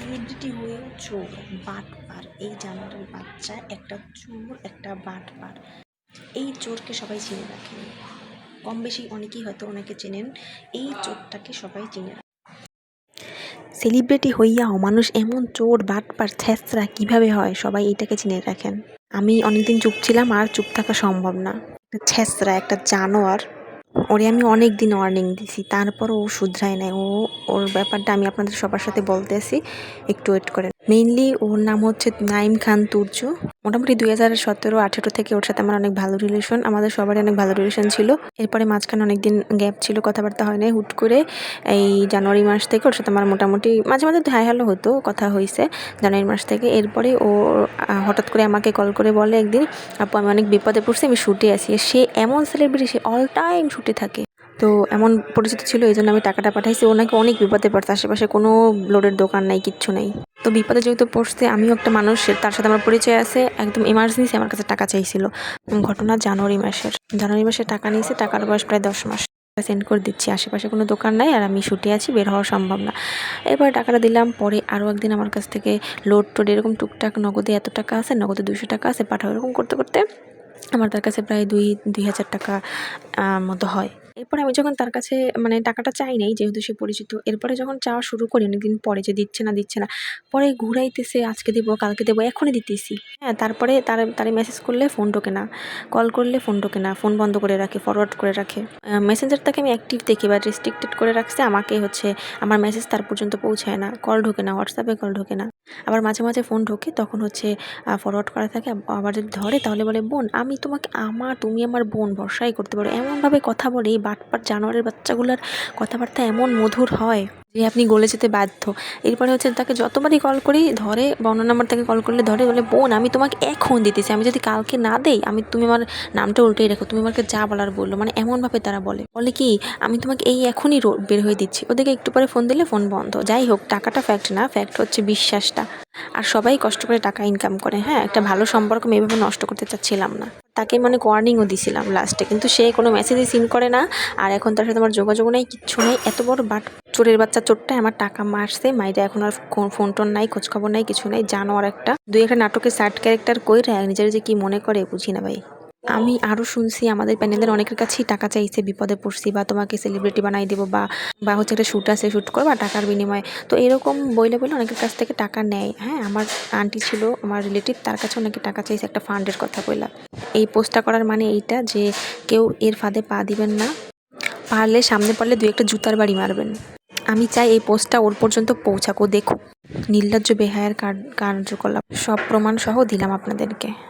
Celebrity হয়েও চোর বাটপার এই জানোয়ারের বাচ্চা একটা চোর একটা বাটপার এই চোরকে সবাই চিনে রাখেন কম বেশি অনেকেই হয়তো ওনাকে চেনেন। এই চোরটাকে সবাই চিনে রাখে। সেলিব্রিটি হইয়াও মানুষ এমন চোর বাটপার ছ্যাঁচড়া কীভাবে হয়? সবাই এটাকে চিনে রাখেন। আমি অনেকদিন চুপ ছিলাম, আর চুপ থাকা সম্ভব না। ছ্যাঁচড়া একটা জানোয়ার। ওরে আমি অনেক দিন ওয়ার্নিং দিছি তারপর ও শুধরায় নাই। ও, ওর ব্যাপারটা আমি আপনাদের সবার সাথে বলতে আসি একটু ওয়েট করেন। মেইনলি ওর নাম হচ্ছে নাইম খান তুর্য। মোটামুটি দুই হাজার সতেরো, আঠেরো থেকে ওর সাথে আমার অনেক ভালো রিলেশন আমাদের সবারই অনেক ভালো রিলেশন ছিল। এরপরে মাঝখানে অনেক দিন গ্যাপ ছিল, কথাবার্তা হয় নাই হুট করে এই জানুয়ারি মাস থেকে ওর সাথে আমার মোটামুটি মাঝে মাঝে হাই হ্যালো হতো, কথা হয়েছে জানুয়ারি মাস থেকে। এরপরে ও হঠাৎ করে আমাকে কল করে বলে একদিন, আপু, আমি অনেক বিপদে পড়ছি, আমি শুটে আছি। সে এমন সেলিব্রিটি সে অল টাইম শুটে থাকে। তো এমন পরিচিত ছিল এই জন্য আমি টাকাটা পাঠাইছি। ও নাকি অনেক বিপদে পড়ছে, আশেপাশে কোনো লোডের দোকান নাই, কিচ্ছু নেই। তো বিপদে যেহেতু পড়ছে আমিও একটা মানুষ তার সাথে আমার পরিচয় আছে, একদম এমার্জেন্সি আমার কাছে টাকা চাইছিল। ঘটনা জানুয়ারি মাসের। জানুয়ারি মাসে টাকা নিয়েছে, টাকার বয়স প্রায় দশ মাস। সেন্ড করে দিচ্ছি, আশেপাশে কোনো দোকান নাই আর আমি শুটে আছি, বের হওয়া সম্ভব না। এরপরে টাকাটা দিলাম, পরে আরও একদিন আমার কাছ থেকে লোড টোড এরকম টুকটাক নগদে এত টাকা আছে, নগদে দুশো টাকা আছে পাঠাও এরকম করতে করতে আমার তার কাছে প্রায় দুই দুই হাজার টাকা মতো হয়। এরপরে আমি যখন তার কাছে মানে টাকাটা চাই নাই যেহেতু সে পরিচিত, এরপরে যখন চাওয়া শুরু করি অনেকদিন পরে যে দিচ্ছে না দিচ্ছে না, পরে ঘুরাইতেছে, আজকে দেবো, কালকে দেবো, এখনই দিতেছি। হ্যাঁ তারপরে তার, তারে মেসেজ করলে ফোন ঢোকে না। কল করলে ফোন ঢোকে না ফোন বন্ধ করে রাখে ফরওয়ার্ড করে রাখে। মেসেঞ্জার তাকে আমি অ্যাক্টিভ দেখি বা রেস্ট্রিক্টেড করে রাখছে, আমাকে হচ্ছে, আমার মেসেজ তার পর্যন্ত পৌঁছায় না কল ঢোকে না হোয়াটসঅ্যাপে কল ঢোকে না। আবার মাঝে মাঝে ফোন ঢোকে, তখন হচ্ছে ফরওয়ার্ড করা থাকে, আবার যদি ধরে, তাহলে বলে, বোন, আমি তোমাকে, আমার, তুমি আমার বোন, ভরসাই করতে পারো। এমনভাবে কথা বলে এই বাটপাট জানোয়ারের বাচ্চাগুলোর কথাবার্তা এমন মধুর হয় যে আপনি গলে যেতে বাধ্য। এরপরে হচ্ছে তাকে যতবারই কল করি, ধরে বা অন্য নাম্বার তাকে কল করলে ধরে বলে, বোন, আমি তোমাকে এখন দিতেছি, আমি যদি কালকে না দেই, আমি তুমি আমার নামটা উল্টেই রেখো, তুমি আমাকে যা বলার বলল। মানে এমনভাবে তারা বলে। বলে কি, আমি তোমাকে এই এখনই বের হয়ে দিচ্ছি। ওদেরকে একটু পরে ফোন দিলে ফোন বন্ধ। যাই হোক, টাকাটা ফ্যাক্ট না ফ্যাক্ট হচ্ছে বিশ্বাসটা। আর সবাই কষ্ট করে টাকা ইনকাম করে হ্যাঁ? একটা ভালো সম্পর্ক আমি এভাবে নষ্ট করতে চাচ্ছিলাম না। তাকে মানে ওয়ার্নিংও দিছিলাম লাস্টে কিন্তু সে কোনো মেসেজই সিন করে না। আর এখন তার সাথে আমার যোগাযোগ নেই, কিচ্ছু নেই। এত বড় বাট চোরের বাচ্চা চোরটা আমার টাকা মারছে। মাইরা এখন আর ফোন টোন নাই, খোঁজখবর নাই, কিছু নাই। জানো আর একটা। দুই একটা নাটকে সার্ট ক্যারেক্টার কইরা নিজের যে কি মনে করে, বুঝি না ভাই। আমি আরও শুনছি আমাদের প্যানেলের অনেকের কাছেই টাকা চাইছে, বিপদে পড়ছি বা তোমাকে সেলিব্রিটি বানাই দেবো বা বা হচ্ছে একটা শ্যুট আছে শ্যুট করবা টাকার বিনিময়ে। তো এরকম বইলে বলে অনেকের কাছ থেকে টাকা নেয়। হ্যাঁ আমার আন্টি ছিল, আমার রিলেটিভ তার কাছে অনেকে টাকা চাইছে একটা ফান্ডের কথা বললা এই পোস্টটা করার মানে এইটা যে, কেউ এর ফাঁদে পা দিবেন না। পারলে সামনে পারলে দু একটা জুতার বাড়ি মারবেন। আমি চাই এই পোস্টটা ওর পর্যন্ত পৌঁছাক, ও দেখুক। নির্লজ্জ বেহায়ের কার- কার্যকলাপ। সব প্রমাণ সহ দিলাম আপনাদেরকে।